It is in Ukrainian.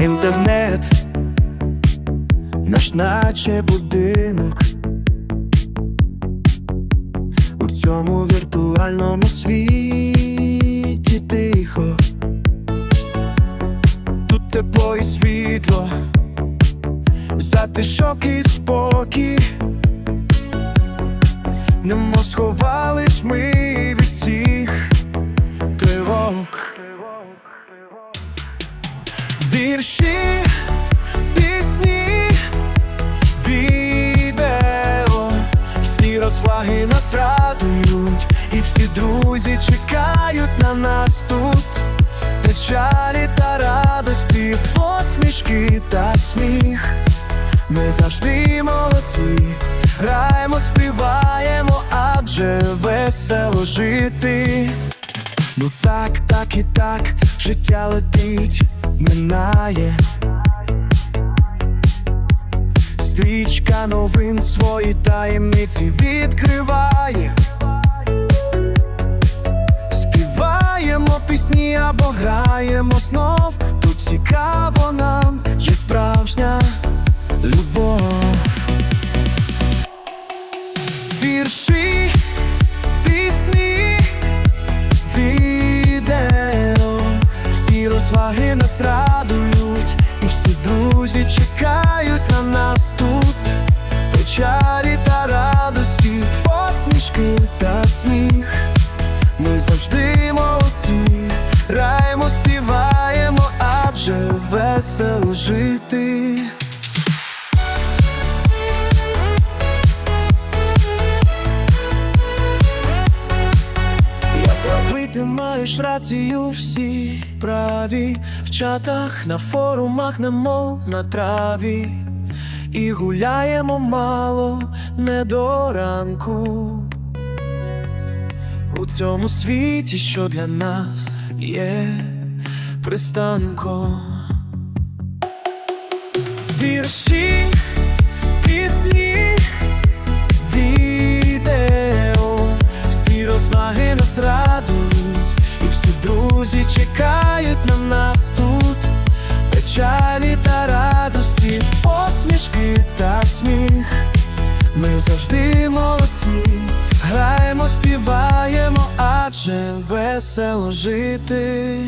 інтернет, наш наче будинок. У цьому віртуальному світі тихо. Тут тепло і світло, затишок і спокій. Немо сховались ми Вірші, пісні, відео, всі розваги нас радують, і всі друзі чекають на нас тут. Печалі та радості, посмішки та сміх. Ми завжди молодці, граємо, співаємо, адже весело жити. Ну так, так і так, життя летить, минає. Стрічка новин свої таємниці відкриває. Співаємо пісні або граємо знов. Тут цікаво нам є справжня любов. Вірші, розваги нас радують, і всі друзі чекають на нас тут. Печалі та радості, посмішки та сміх. Ми завжди молодці, граємо, співаємо, адже весело жити. Ти маєш рацію всі праві. В чатах, на форумах, немов на траві. І гуляємо мало не до ранку. У цьому світі, що для нас є пристанком. Вірші, друзі чекають на нас тут. Печалі та радості, посмішки та сміх. Ми завжди молодці, граємо, співаємо, адже весело жити.